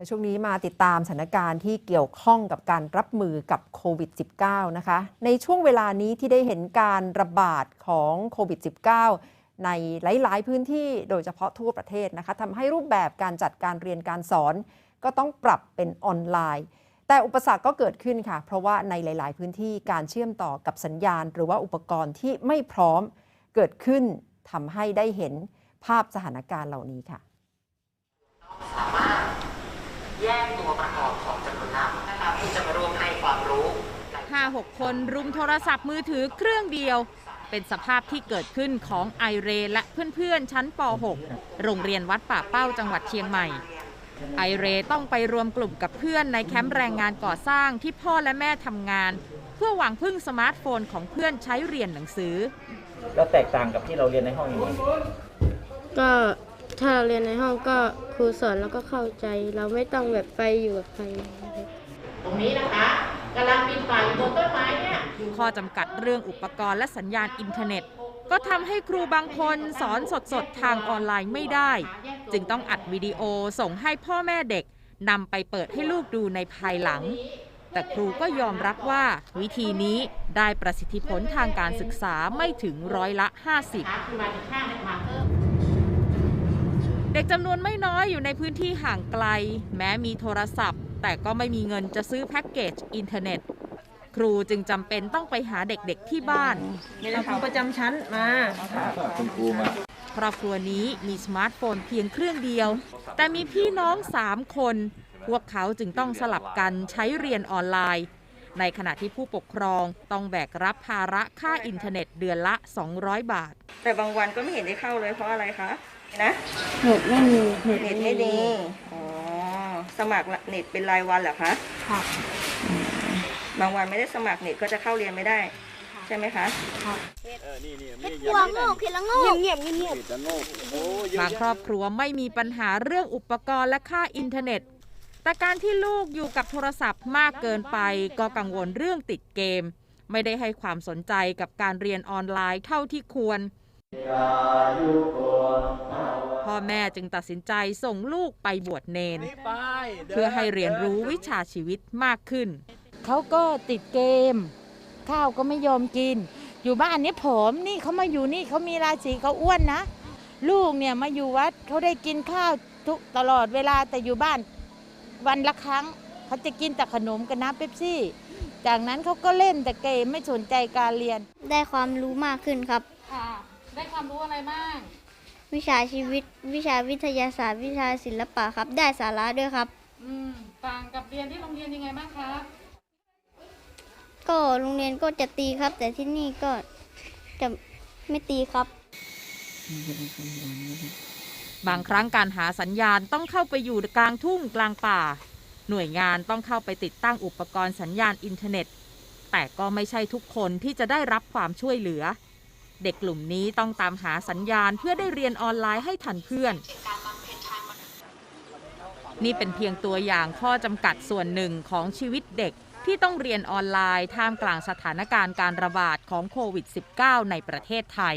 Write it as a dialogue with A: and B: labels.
A: และช่วงนี้มาติดตามสถานการณ์ที่เกี่ยวข้องกับการรับมือกับโควิด -19 นะคะ ในช่วงเวลานี้ที่ได้เห็นการระบาดของโควิด -19 ในหลาย ๆ พื้นที่โดยเฉพาะทั่วประเทศนะคะทำให้รูปแบบการจัดการเรียนการสอน ก็ต้องปรับเป็นออนไลน์ แต่อุปสรรคก็เกิดขึ้นค่ะ เพราะว่าในหลาย ๆ พื้นที่การเชื่อมต่อกับสัญญาณ หรือว่าอุปกรณ์ที่ไม่พร้อมเกิดขึ้นทำให้ได้เห็นภาพสถานการณ์เหล่านี้ค่ะ
B: แยกตัวประกอบของจำนวนนับนะครับที่จะมาร่วมให้ความรู้
C: ห้าหกคนรุมโทรศัพท์มือถือเครื่องเดียว เป็นสภาพที่เกิดขึ้นของไอเรและเพื่อนๆ ชั้นป .6 โรงเรียนวัดป่าเป้าจังหวัดเชียงใหม่ ไอเรต้องไปรวมกลุ่มกับเพื่อนในแคมป์แรงงานก่อสร้างที่พ่อและแม่ทำงาน เพื่อหวังพึ่งสมาร์ทโฟนของเพื่อนใช้เรียนหนังสือ
D: แล้วแตกต่างกับที่เราเรียนในห้องยังไง
E: ก็ ถ้าเราเรียนในห้องก็ครูสอนแล้วก็เข้าใจ เราไม่ต้องแบบไปอยู่กับใคร
B: ตรงนี้นะคะกำลังปีนป่ายอยู่บนต้นไม้เนี่ย
C: ข้อจำกัดเรื่องอุปกรณ์และสัญญาณอินเทอร์เน็ต ก็ทำให้ครูบางคนสอนสดๆ ทางออนไลน์ไม่ได้ จึงต้องอัดวิดีโอส่งให้พ่อแม่เด็กนำไปเปิดให้ลูกดูในภายหลัง แต่ครูก็ยอมรับว่า วิธีนี้ได้ประสิทธิผลทางการศึกษาไม่ถึงร้อยละ 50 เด็กจำนวนไม่น้อยอยู่ในพื้นที่ห่างไกล แม้มีโทรศัพท์ แต่ก็ไม่มีเงินจะซื้อแพ็กเกจอินเทอร์เน็ต ครูจึงจำเป็นต้องไปหาเด็กๆที่บ้าน
F: เอาครูประจำชั้นมา
C: ครอบครัวนี้มีสมาร์ทโฟนเพียงเครื่องเดียว แต่มีพี่น้อง3คน พวกเขาจึงต้องสลับกันใช้เรียนออนไลน์ ในขณะที่ผู้ปกครองต้องแบกรับภาระค่าอินเทอร์เน็ตเดือนละ 200 บาท
F: แต่บางวันก็ไม่เห็นได้เข้าเลยเพราะอะไรคะ นะ
E: เน็ตไม่มี
F: เน็ตไม่ดีอ๋อสมัครเน็ตเป็นรายวันเหรอคะ
E: ค่ะ
F: บางวันไม่ได้สมัครเน็ตก็จะเข้าเรียนไม่ได้ ใช่ไหมคะ
E: หัวโง่เพียงโง่เงียบเงียบเงียบบา
C: งครอบครัวไม่มีปัญหาเรื่องอุปกรณ์และค่าอินเทอร์เน็ต แต่การที่ลูกอยู่กับโทรศัพท์มากเกินไป ก็กังวลเรื่องติดเกม ไม่ได้ให้ความสนใจกับการเรียนออนไลน์เท่าที่ควร พ่อแม่จึงตัดสินใจส่งลูกไปบวชเนน เพื่อให้เรียนรู้วิชาชีวิตมากขึ้น
G: เขาก็ติดเกม ข้าวก็ไม่ยอมกิน อยู่บ้านนี้ผอมนี่เขามาอยู่นี่เขามีราศีเขาอ้วนนะ ลูกเนี่ยมาอยู่วัดเขาได้กินข้าวทุกตลอดเวลาแต่อยู่บ้านวันละครั้งเขาจะกินแต่ขนมกับน้ำเป๊ปซี่ จากนั้นเขาก็เล่นแต่เกมไม่สนใจการเรียน
E: ได้ความรู้มากขึ้นครับ
G: ค่ะ ได้ความรู้อะไรบ้าง
E: วิชาชีวิต วิชาวิทยาศาสตร์ วิชาศิลปะครับ ได้สาระด้วยครับ
G: อืมต่างกับเรียนที่โรงเรียนยังไงบ้างคะ
E: ก็โรงเรียนก็จะตีครับ แต่ที่นี่ก็จะไม่ตีครับ
C: บางครั้งการหาสัญญาณต้องเข้าไปอยู่กลางทุ่งกลางป่า หน่วยงานต้องเข้าไปติดตั้งอุปกรณ์สัญญาณอินเทอร์เน็ต แต่ก็ไม่ใช่ทุกคนที่จะได้รับความช่วยเหลือ เด็กกลุ่มนี้ต้องตามหาสัญญาณเพื่อได้เรียนออนไลน์ให้ทันเพื่อน นี่เป็นเพียงตัวอย่างข้อจำกัดส่วนหนึ่งของชีวิตเด็กที่ต้องเรียนออนไลน์ท่ามกลางสถานการณ์การระบาดของโควิด -19 ในประเทศไทย